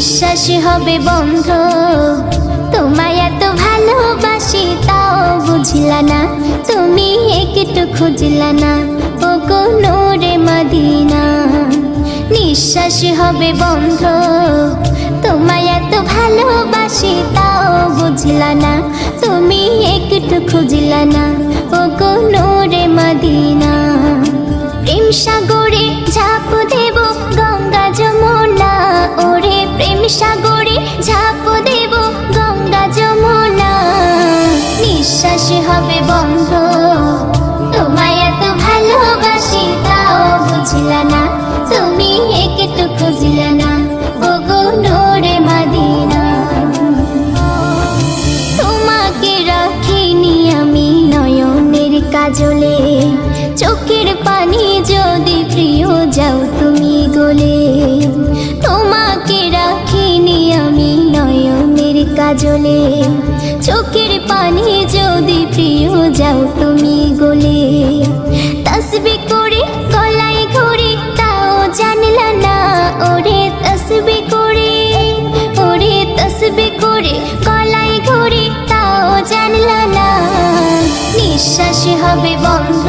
নিঃশ্বাস হবে বন্ধ। তোমায় এত ভালোবাসি, তাও বুঝলা না। তুমি একটু খুঁজলা না। ও রে মদিনা। নিঃশ্বাস হবে বন্ধ। তোমায় এত ভালোবাসি, তাও বুঝলা না। তুমি একটু খুঁজলা না। ও রে মদিনা। প্রেম ঝাঁপ দেব গঙ্গা যমুনা। নিঃশ্বাস হবে বন্ধ। তোমায় এত ভালোবাসি, তাও বুঝলা না। তুমি একটু খুঁজলা না। ও গো নোরে মাদিনা। তোমাকে রাখিনি আমি নয়নের কাজলে। কাজলে চোখের পানি যদি প্রিয় যাও তুমি গলে। তসবি করে, গলায় ঘুরে, তাও জানলা না, ওরে তসবি করে। ওরে তসবি করে, গলায় ঘুরে, তাও জানলা না। নিঃশ্বাস হবে বন্ধ।